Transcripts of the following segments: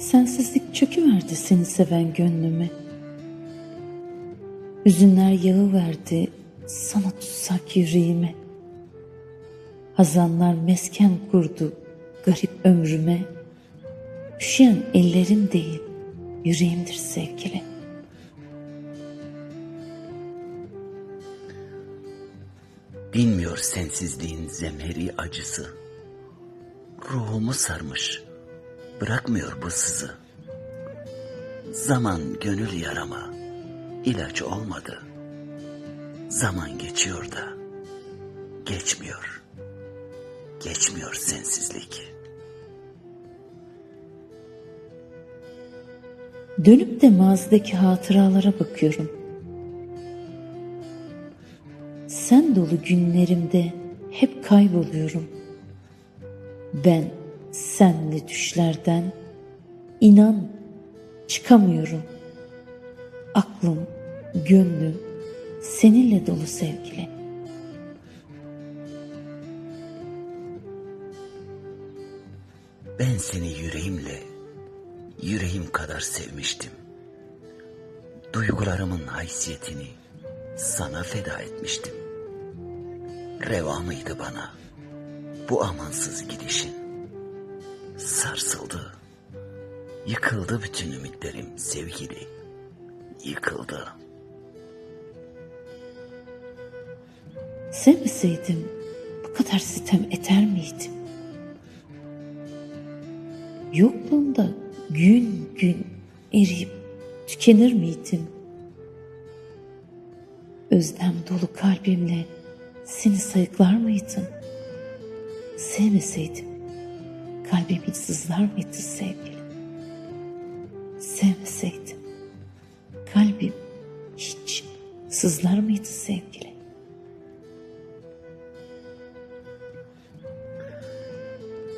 Sensizlik çöküverdi seni seven gönlüme. Hüzünler yağı verdi sana tutsak yüreğime. Hazanlar mesken kurdu garip ömrüme. Üşüyen ellerim değil yüreğimdir sevgili. Bilmiyor sensizliğin zemheri acısı. Ruhumu sarmış, bırakmıyor bu sızı. Zaman gönül yarama, ilaç olmadı. Zaman geçiyor da, geçmiyor. Geçmiyor sensizlik. Dönüp de mazideki hatıralara bakıyorum. Sen dolu günlerimde hep kayboluyorum. Ben senli düşlerden inan çıkamıyorum. Aklım, gönlüm seninle dolu sevgili. Ben seni yüreğimle, yüreğim kadar sevmiştim. Duygularımın haysiyetini sana feda etmiştim. Reva mıydı bana bu amansız gidişin? Sarsıldı, yıkıldı bütün ümitlerim sevgili, yıkıldı. Sevmeseydim bu kadar sitem eter miydim? Yokluğunda gün gün eriyip tükenir miydim? Özlem dolu kalbimle seni sayıklar mıydım? Sevmeseydim kalbimin sızlar mıydı sevgili? Sevmeseydim kalbim hiç sızlar mıydı sevgili?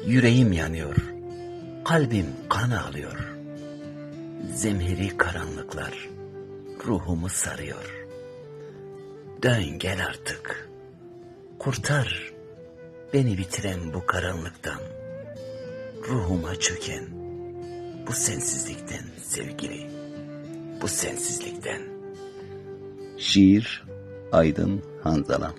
Yüreğim yanıyor, kalbim kan ağlıyor. Zemheri karanlıklar ruhumu sarıyor. Dön gel artık, kurtar beni bitiren bu karanlıktan. Ruhuma çöken bu sensizlikten sevgili, bu sensizlikten. Şiir Aydın Hanzalan